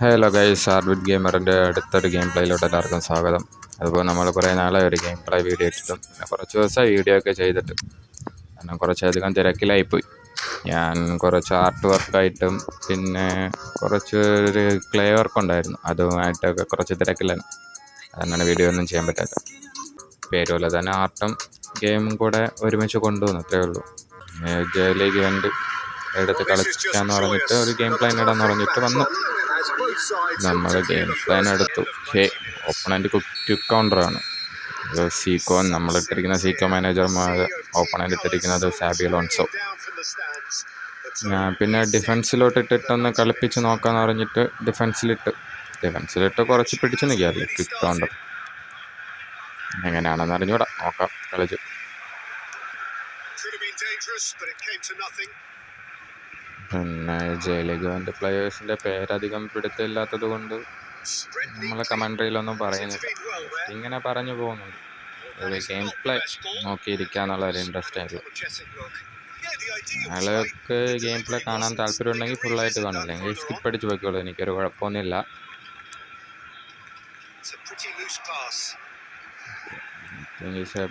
Hello guys orbit ഗെയിമറിന്റെ അടുത്തൊരു game പ്ലേയിലോട്ട് എല്ലാവർക്കും സ്വാഗതം. അതുപോലെ നമ്മൾ കുറേ നാളെ ഒരു ഗെയിം പ്ലേ വീഡിയോ ഇട്ടിട്ടും പിന്നെ കുറച്ച് ദിവസമായി വീഡിയോ ഒക്കെ ചെയ്തിട്ട്. കാരണം കുറച്ചധികം തിരക്കിലായിപ്പോയി. ഞാൻ കുറച്ച് ആർട്ട് വർക്കായിട്ടും പിന്നെ കുറച്ച് ഒരു ക്ലേ വർക്ക് ഉണ്ടായിരുന്നു. അതുമായിട്ടൊക്കെ കുറച്ച് തിരക്കിലാണ്. അതങ്ങനെ വീഡിയോ ഒന്നും ചെയ്യാൻ പറ്റാത്ത. പേരുപോലെ തന്നെ ആർട്ടും ഗെയിമും കൂടെ ഒരുമിച്ച് കൊണ്ടുവന്നു അത്രേ ഉള്ളൂ. ജയിലേക്ക് വേണ്ടി എടുത്ത് കളിക്കാന്ന് പറഞ്ഞിട്ട് ഒരു ഗെയിം പ്ലാൻ ഇടാന്ന് പറഞ്ഞിട്ട് വന്നു. നമ്മൾ ഗെയിം പ്ലാൻ എടുത്തു. ഹേ ഓപ്പണന്റ് ക്വിക്ക് കൗണ്ടറാണ് സീക്കോ നമ്മളിട്ടിരിക്കുന്ന സീക്കോ മാനേജർമാർ ഓപ്പണന്റ് ഇട്ടിരിക്കുന്നത് സാബി ലോൺസോ പിന്നെ ഡിഫൻസിലോട്ട് ഇട്ടിട്ടൊന്ന് കളിപ്പിച്ച് നോക്കാന്ന് പറഞ്ഞിട്ട് ഡിഫൻസിലിട്ട് ഡിഫൻസിലിട്ട് കുറച്ച് പിടിച്ച് നിൽക്കാറില്ലേ ക്വിക്ക് കൗണ്ടർ എങ്ങനെയാണെന്ന് അറിഞ്ഞൂടാ. നോക്കാം. കളിച്ച്. പിന്നെ വേണ്ട പ്ലെയേഴ്സിന്റെ പേരധികം പിടുത്തമില്ലാത്തത് കൊണ്ട് നമ്മളെ കമൻട്രിയിലൊന്നും പറയുന്നില്ല. ഇങ്ങനെ പറഞ്ഞു പോകുന്നുണ്ട് ഒരു ഗെയിം പ്ലേ നോക്കിയിരിക്കാന്നുള്ള ഒരു ഇൻട്രസ്റ്റ് ആയിരുന്നു. അയാൾക്ക് ഗെയിം പ്ലേ കാണാൻ താല്പര്യം ഉണ്ടെങ്കിൽ ഫുള്ളായിട്ട് കാണില്ല എങ്കിൽ സ്കിപ്പ് അടിച്ച് പോയിക്കോളൂ എനിക്കൊരു കുഴപ്പമൊന്നുമില്ല.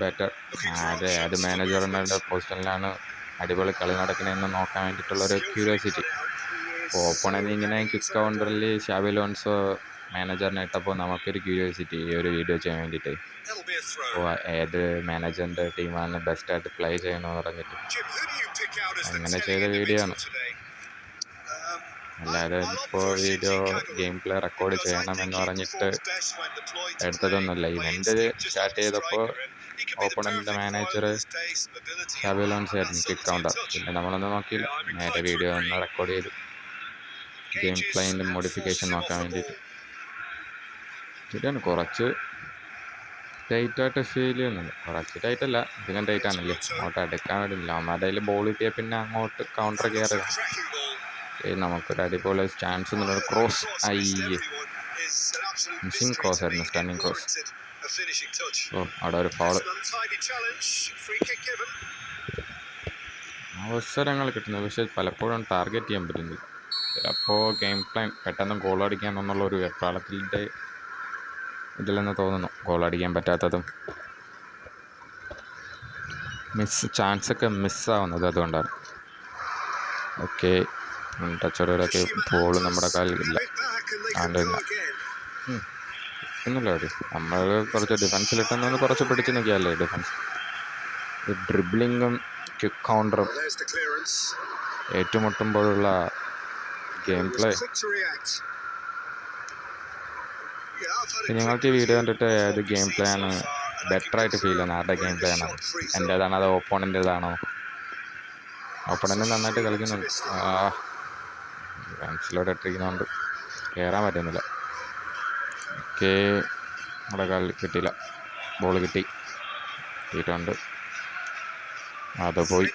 ബെറ്റർ അതെ അത് മാനേജർമാരുടെ പൊസിഷനിലാണ് അടിപൊളി കളി നടക്കണമെന്ന് നോക്കാൻ വേണ്ടിയിട്ടുള്ളൊരു ക്യൂരിയോസിറ്റി ഓപ്പണന്ന് ഇങ്ങനെ ക്വിക്ക് കൗണ്ടറിൽ ഷാബി ലോൺസോ മാനേജറിനെ ഇട്ടപ്പോൾ നമുക്കൊരു ക്യൂരിയോസിറ്റി ഈ ഒരു വീഡിയോ ചെയ്യാൻ വേണ്ടിയിട്ട്. അപ്പോൾ ഏത് മാനേജറിന്റെ ടീമാണ് ബെസ്റ്റായിട്ട് പ്ലേ ചെയ്യണമെന്ന് പറഞ്ഞിട്ട്. അങ്ങനെ ചെയ്ത വീഡിയോ ആണ്. അല്ലാതെ ഇപ്പോൾ വീഡിയോ ഗെയിം പ്ലേ റെക്കോർഡ് ചെയ്യണം he പറഞ്ഞിട്ട് എടുത്തതൊന്നുമല്ല. ഇവന്റ് സ്റ്റാർട്ട് ചെയ്തപ്പോൾ perfect manager five with his pace, mobility, Xabi and ലോൺസ് ആയിരുന്നു കിക്ക് കൗണ്ടർ പിന്നെ നമ്മളൊന്ന് നോക്കിയില്ല നേരെ വീഡിയോ ഒന്ന് റെക്കോർഡ് ചെയ്തു. ഗെയിം പ്ലേന്റെ മോഡിഫിക്കേഷൻ നോക്കാൻ വേണ്ടിയിട്ട്. ശരിയാണ് കുറച്ച് ടൈറ്റായിട്ട് ഫീൽ ചെയ്യുന്നുണ്ട്. കുറച്ച് ടൈറ്റ് അല്ല ഇതിനും ടൈറ്റ് ആണല്ലേ? അങ്ങോട്ട് അടുക്കാൻ വേണ്ടിയില്ല അവന്മാരുടെ കയ്യിൽ ബോൾ കിട്ടിയാൽ പിന്നെ അങ്ങോട്ട് കൗണ്ടർ കയറുക നമുക്കൊരു അടിപൊളി ചാൻസ് എന്നുള്ള ക്രോസ് ഐ മിസ്സിങ് ക്രോസ് ആയിരുന്നു, സ്റ്റണ്ണിങ് cross. ഓ അവിടെ ഒരു ഫൗൾ. അവസരങ്ങൾ കിട്ടുന്നത്. പക്ഷെ പലപ്പോഴും ടാർഗറ്റ് ചെയ്യാൻ പറ്റുന്നില്ല. ചിലപ്പോൾ ഗെയിം പ്ലാൻ പെട്ടെന്ന് ഗോൾ അടിക്കാൻ എന്നുള്ള ഒരു വെപ്രാളത്തിന്റെ ഇതിലെന്ന് തോന്നുന്നു. ഗോൾ അടിക്കാൻ പറ്റാത്തതും. മിസ് ചാൻസ് ചാൻസൊക്കെ മിസ്സാവുന്നത് അതുകൊണ്ടാണ്. ഓക്കെ ടച്ചോടൊക്കെ ബോൾ നമ്മുടെ കാലിലില്ല Bit back അവർ. നമ്മൾ കുറച്ച് ഡിഫൻസിൽ ഇട്ടെന്ന് കുറച്ച് പിടിച്ച് നിൽക്കുകയല്ലേ ഡിഫൻസ് ഡ്രിബ്ലിങ്ങും ക്വിക്ക് കൗണ്ടറും ഏറ്റുമുട്ടുമ്പോഴുള്ള ഗെയിം പ്ലേ നിങ്ങൾക്ക് ഈ വീഡിയോ കണ്ടിട്ട് ഏത് ഗെയിം പ്ലേ ആണ് ബെറ്റർ ആയിട്ട് ഫീൽ ചെയ്യുന്നത്? ആരുടെ ഗെയിം പ്ലേ ആണ്. എന്റേതാണോ അതോ ഓപ്പോണന്റേതാണോ ഓപ്പണന്റ് നന്നായിട്ട് കളിക്കുന്നുണ്ട്. ആ ഫാൻസിലോട്ട് ഇട്ടിരിക്കുന്നതുകൊണ്ട് കയറാൻ പറ്റുന്നില്ല. ഓക്കെ നമ്മുടെ കാലിൽ കിട്ടിയില്ല. ബോൾ കിട്ടി. കിട്ടിയിട്ടുണ്ട്. അത് പോയി.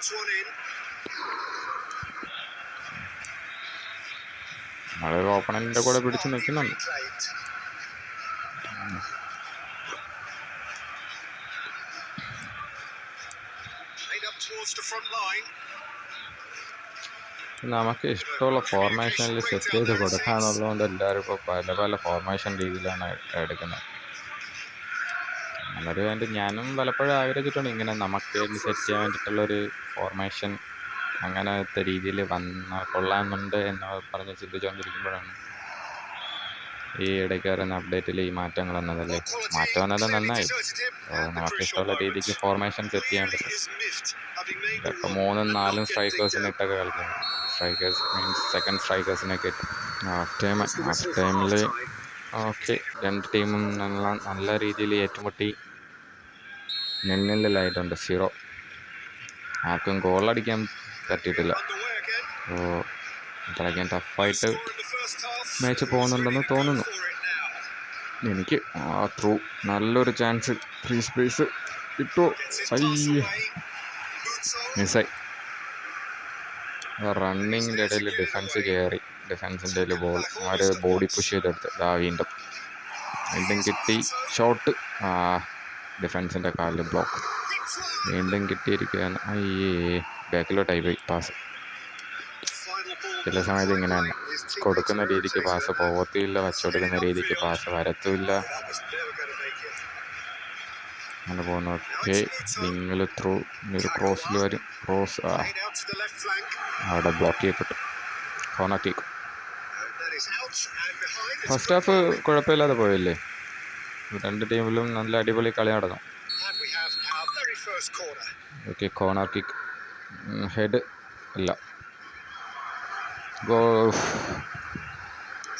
നമ്മളൊരു ഓപ്പണന്റെ കൂടെ പിടിച്ച് നിൽക്കുന്നുണ്ട്. Line. നമുക്ക് ഇഷ്ടമുള്ള ഫോർമേഷനിൽ സെറ്റ് ചെയ്ത് കൊടുക്കാന്നുള്ളതുകൊണ്ട് എല്ലാവരും ഇപ്പോൾ പല പല ഫോർമേഷൻ രീതിയിലാണ് എടുക്കുന്നത്. അന്നൊരു വേണ്ടി ഞാനും പലപ്പോഴും ആഗ്രഹിച്ചിട്ടുണ്ട് ഇങ്ങനെ നമുക്ക് വേണ്ടി സെറ്റ് ചെയ്യാൻ വേണ്ടിയിട്ടുള്ളൊരു ഫോർമേഷൻ അങ്ങനത്തെ രീതിയിൽ വന്ന കൊള്ളാമെന്നുണ്ട് എന്ന് പറഞ്ഞ് ചിന്തിച്ചുകൊണ്ടിരിക്കുമ്പോഴാണ് ഈ ഇടയ്ക്ക് വരുന്ന അപ്ഡേറ്റിൽ ഈ മാറ്റങ്ങൾ വന്നതല്ലേ മാറ്റം വന്നത് നന്നായി നമുക്ക് ഇഷ്ടമുള്ള രീതിക്ക് ഫോർമേഷൻ സെറ്റ് ചെയ്യാൻ പറ്റും ഇതൊക്കെ മൂന്നും നാലും സ്ട്രൈക്കേഴ്സിനെ. ഇട്ടൊക്കെ കളിക്കുന്നു സ്ട്രൈക്കേഴ്സ് മീൻസ് സെക്കൻഡ് സ്ട്രൈക്കേഴ്സിനൊക്കെ ഹാഫ് ടൈം ഹാഫ് ടൈമിൽ ഓക്കെ രണ്ട് ടീമും നല്ല നല്ല രീതിയിൽ ഏറ്റുമുട്ടി നെല്ലിലായിട്ടുണ്ട് സീറോ ആർക്കും ഗോളടിക്കാൻ പറ്റിയിട്ടില്ല ഓ അത്രയ്ക്കും ടഫായിട്ട്. മാച്ച് പോകുന്നുണ്ടെന്ന് തോന്നുന്നു. എനിക്ക് ആ ത്രൂ നല്ലൊരു ചാൻസ് ഫ്രീ സ്പേസ് കിട്ടുമോ അയ്യേ. മിസ്സായി റണ്ണിങ്ങിന്റെ ഇടയിൽ ഡിഫൻസ് കയറി ഡിഫൻസിന്റെ ബോൾ അവർ ബോഡി പുഷ് ചെയ്തെടുത്ത്. ദാ വീണ്ടും. വീണ്ടും കിട്ടി. ഷോട്ട് ആ ഡിഫൻസിന്റെ കാലിൽ ബ്ലോക്ക് വീണ്ടും കിട്ടിയിരിക്കുകയാണ്. അയ്യേ ബാക്കിലോട്ടായി പോയി. പാസ് ചില സമയത്ത് ഇങ്ങനെ തന്നെ കൊടുക്കുന്ന രീതിക്ക് പാസ് പോകത്തുമില്ല വച്ചുകൊടുക്കുന്ന രീതിക്ക് പാസ് വരത്തുമില്ല. അങ്ങനെ പോകുന്നു. ഒക്കെ നിങ്ങൾ ത്രൂ ഒരു ക്രോസിൽ വരും. ക്രോസ്. അവിടെ ബ്ലോക്ക് ചെയ്യപ്പെട്ടു. കോർണർ കിക്ക് ഫസ്റ്റ് ഹാഫ് കുഴപ്പമില്ലാതെ പോയല്ലേ? രണ്ട് ടീമിലും നല്ല അടിപൊളി കളി നടന്നു. ഓക്കെ കോർണർ കിക്ക് ഹെഡ് ഇല്ല go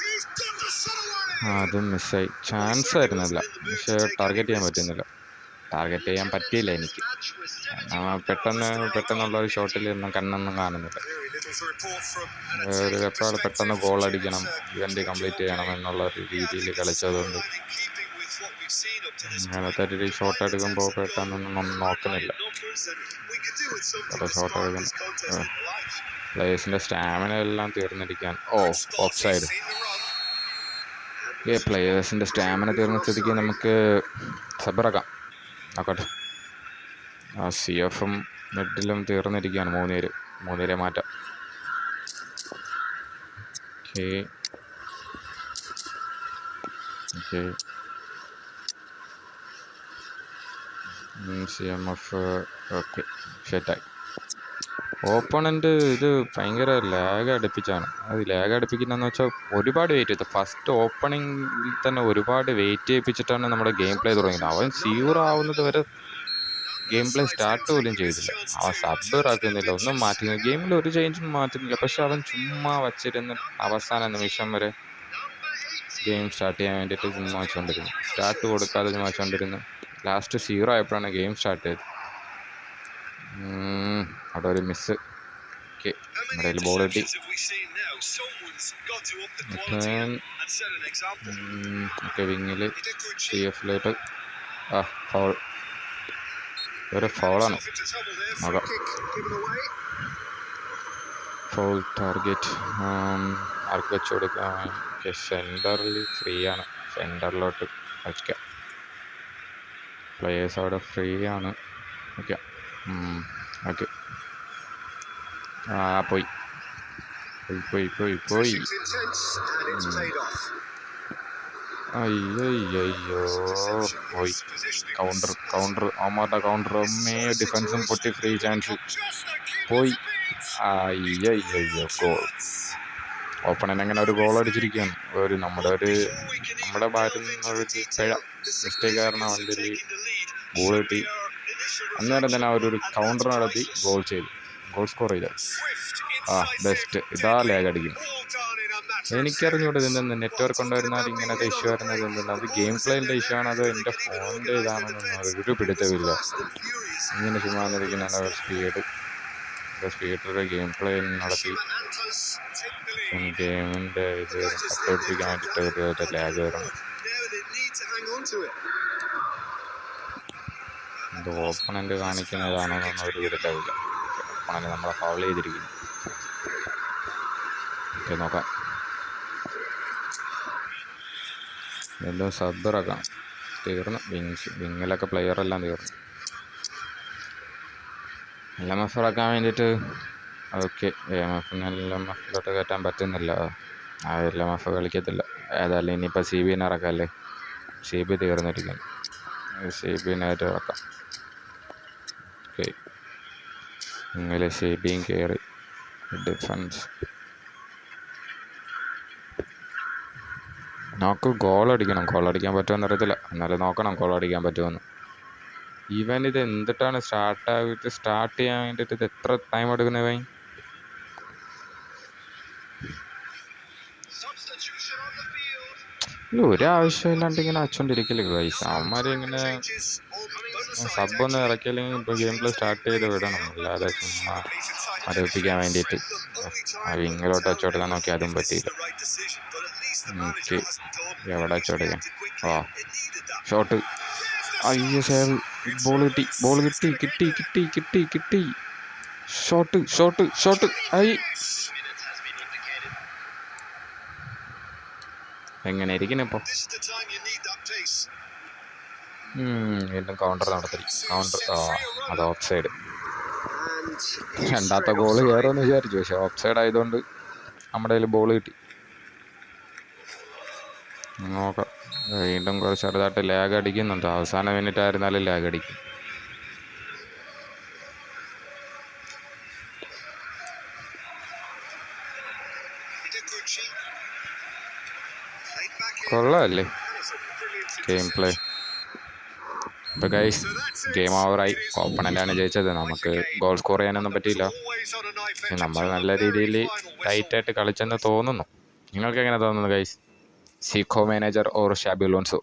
He's got the shot അതും മിസ്സായി. ചാൻസ് ആയിരുന്നില്ല. പക്ഷേ ടാർഗറ്റ് ചെയ്യാൻ പറ്റുന്നില്ല. ടാർഗറ്റ് ചെയ്യാൻ പറ്റിയില്ല എനിക്ക്. പെട്ടെന്ന് പെട്ടെന്നുള്ള ഒരു ഷോട്ടിൽ ഒന്നും കണ്ണൊന്നും കാണുന്നില്ല. ഒരു എപ്പോഴും പെട്ടെന്ന് ഗോൾ അടിക്കണം ഇവന്റ് കംപ്ലീറ്റ് ചെയ്യണം എന്നുള്ള ഒരു രീതിയിൽ കളിച്ചതുകൊണ്ട് അങ്ങനത്തെ ഒരു ഷോട്ട് എടുക്കുമ്പോൾ പെട്ടെന്നൊന്നും നോക്കുന്നില്ല. Numbers shot life. പ്ലേയേഴ്സിന്റെ സ്റ്റാമിന എല്ലാം തീർന്നിരിക്കാൻ. ഓ ഓഫ് സൈഡ് ഏ പ്ലേയേഴ്സിന്റെ സ്റ്റാമിന തീർന്ന സ്ഥിതിക്ക് നമുക്ക് സബറാക്കാം നോക്കട്ടെ ആ സി എഫും മിഡിലും തീർന്നിരിക്കുകയാണ് മൂന്നുപേര് മൂന്നുപേരെ മാറ്റാം. Okay okay C off okay ഷെറ്റായി opponent ഇത് ഭയങ്കര ലാഗ് അടുപ്പിച്ചാണ്. അത് ലാഗ് അടുപ്പിക്കുന്നതെന്ന് വെച്ചാൽ ഒരുപാട് വെയിറ്റ് ചെയ്തു ഫസ്റ്റ് ഓപ്പണിങ്ങിൽ തന്നെ ഒരുപാട് വെയിറ്റ് ചെയ്യിപ്പിച്ചിട്ടാണ് നമ്മുടെ ഗെയിം പ്ലേ തുടങ്ങിയത്. അവൻ സീറോ ആവുന്നത് വരെ ഗെയിം പ്ലേ സ്റ്റാർട്ട് പോലും ചെയ്തില്ല. അവൻ സബ്ബർ ആക്കുന്നില്ല ഒന്നും മാറ്റുന്നില്ല. ഗെയിമിൽ ഒരു ചേഞ്ചും മാറ്റുന്നില്ല. പക്ഷെ അവൻ ചുമ്മാ വച്ചിരുന്ന് അവസാന നിമിഷം വരെ ഗെയിം സ്റ്റാർട്ട് ചെയ്യാൻ വേണ്ടിയിട്ട് ചുമ്മാ വെച്ചുകൊണ്ടിരുന്നു സ്റ്റാർട്ട് കൊടുക്കാതെ ചുമ്മാ വെച്ചുകൊണ്ടിരുന്നു ലാസ്റ്റ് സീറോ ആയപ്പോഴാണ് ഗെയിം സ്റ്റാർട്ട് ചെയ്തത്. അവിടെ ഒരു മിസ് ഓക്കെ നമ്മുടെ കയ്യിൽ ബോൾ കിട്ടി. ഓക്കെ വിങ്ങിൽ സി എഫിലേക്ക് ആ ഫൗൾ ഒരു ഫൗളാണ് മക ഫൗൾ ടാർഗറ്റ് ആർക്ക് വെച്ച് കൊടുക്കാം? ഓക്കെ സെന്ററിൽ ഫ്രീ ആണ്. സെന്ററിലോട്ട് വയ്ക്കാം പ്ലേയേഴ്സ് അവിടെ ഫ്രീ ആണ്. ഓക്കെ ഓക്കെ ആ പോയി. പോയി പോയി പോയി പോയി. Sessions intense and it's paid off. അയ്യോ പോയി. His positioning counter was- counter അവന്മാരുടെ കൗണ്ടർ അമ്മേ ഡിഫൻസും പൊട്ടി free chance Just the keeper പോയി. to beat. അയ്യോ ഗോൾ ഓപ്പണൻ അങ്ങനെ ഒരു ഗോൾ അടിച്ചിരിക്കുകയാണ്. ഒരു നമ്മുടെ ഒരു നമ്മുടെ ഭാഗത്ത് നിന്നൊരു പിഴ മിസ്റ്റേക്ക് കാരണം അവന്റെ ഒരു ഗോൾ കിട്ടി. അന്നേരം തന്നെ അവരൊരു കൗണ്ടർ നടത്തി ഗോൾ ചെയ്തു. ഗോൾ സ്കോർ ചെയ്തു. ആ ബെസ്റ്റ് ഇതാ ലാഗ് അടിക്കും എനിക്കറിഞ്ഞൂടെ ഇതെന്തെന്ന് നെറ്റ്വർക്ക് കൊണ്ടുവരുന്നാൽ ഇങ്ങനത്തെ ഇഷ്യൂ വരുന്നത് എന്തെന്ന് അത് ഗെയിം പ്ലേന്റെ ഇഷ്യൂ ആണ് അതോ എന്റെ ഫോണിന്റെ ഇതാണെന്നൊന്നും ഒരു പിടുത്തമില്ല. ഇങ്ങനെ ചുമ്മാന്നിരിക്കുന്ന സ്പീഡ് സ്പീഡിൽ ഗെയിം പ്ലേ നടത്തി. Lead. ഗെയിമിന്റെ ഇത് അപ്ലോഡിപ്പിക്കാൻ വേണ്ടിയിട്ട് ഒരു ലാഗ് it. ഇത് ഓപ്പണന്റ് കാണിക്കുന്നതാണോ ഒരു പിടുത്തമില്ല ഓപ്പണന്റ് നമ്മളെ ഫൗൾ ചെയ്തിരിക്കുന്നു. ഓക്കെ നോക്കാം. വീണ്ടും സബ്ബറാക്കാം തീർന്നു. വിങ്സ് വിങ്ങിലൊക്കെ പ്ലെയറെല്ലാം തീർന്നു. എല്ലാം എഫ് വേണ്ടിയിട്ട് ഓക്കെ എം എഫിന് എൽ എം എഫിലോട്ട് കയറ്റാൻ പറ്റുന്നില്ല. ആ എൽ എം എഫ് കളിക്കത്തില്ല. ഏതായാലും ഇനിയിപ്പോൾ സി ബിനെ ഇറക്കാമല്ലേ സി ബി തീർന്നിരിക്കുന്നു. സി ബിനായിട്ട് ഇറക്കാം. ഓക്കെ ഇങ്ങനെ സി ബിയും കയറി ഡിഫൻസ് നമുക്ക് ഗോൾ അടിക്കണം. ഗോൾ അടിക്കാൻ പറ്റുമെന്ന് അറിയത്തില്ല. എന്നാലും നോക്കണം ഗോൾ അടിക്കാൻ പറ്റുമെന്ന്. ഇവൻ ഇത് എന്തിട്ടാണ് സ്റ്റാർട്ട് ആയിട്ട് സ്റ്റാർട്ട് ചെയ്യാൻ വേണ്ടിയിട്ട് ഇത് എത്ര ടൈം എടുക്കുന്നത് ഇവൻ? ഇല്ല ഒരു ആവശ്യമില്ലാണ്ട് ഇങ്ങനെ അച്ചോണ്ടിരിക്കില്ല ഗൈസ് അവന്മാർ ഇങ്ങനെ. സബ് ഒന്ന് ഇറക്കിയില്ലെങ്കിൽ ഇപ്പോൾ ഗെയിം പ്ലേ സ്റ്റാർട്ട് ചെയ്ത് വിടണം. അല്ലാതെ ചുമ്മാ മരവിപ്പിക്കാൻ വേണ്ടിയിട്ട് ആ വിങ്ങിലോട്ട് വെച്ചോടുക്കാൻ നോക്കി അതും പറ്റിയില്ല done. എവിടെ വെച്ചോടിക്കാൻ ഓ. ഷോട്ട് അയ്യോ സേവ് ബോൾ കിട്ടി ബോൾ കിട്ടി കിട്ടി കിട്ടി കിട്ടി കിട്ടി. ഷോട്ട് ഷോട്ട് ഷോട്ട് ഐ. Need ഇരിക്കണം ഇപ്പോൾ വീണ്ടും കൗണ്ടർ നടത്തി. കൗണ്ടർ അത് ഓഫ് സൈഡ് രണ്ടാമത്തെ ഗോൾ കയറുമെന്ന് വിചാരിച്ചു പക്ഷേ ഓഫ് സൈഡ് ആയതുകൊണ്ട് നമ്മുടെ കയ്യിൽ ബോൾ കിട്ടി. നോക്കാം. വീണ്ടും കുറച്ച് ചെറുതായിട്ട് ലാഗ് അടിക്കുന്നുണ്ട്. അവസാന മിനിറ്റ് ആയിരുന്നാലും ലാഗ് അടിക്കും. A ഗെയിം പ്ലേ ഇപ്പോൾ ഗൈസ് ഗെയിം ഓവറായി ഓപ്പണന്റാണ് ജയിച്ചത്. നമുക്ക് ഗോൾ സ്കോർ ചെയ്യാനൊന്നും പറ്റിയില്ല. നമ്മൾ നല്ല രീതിയിൽ. ടൈറ്റായിട്ട് കളിച്ചെന്ന് തോന്നുന്നു. നിങ്ങൾക്ക് എങ്ങനെ തോന്നുന്നു guys Zico manager or Xabi Alonso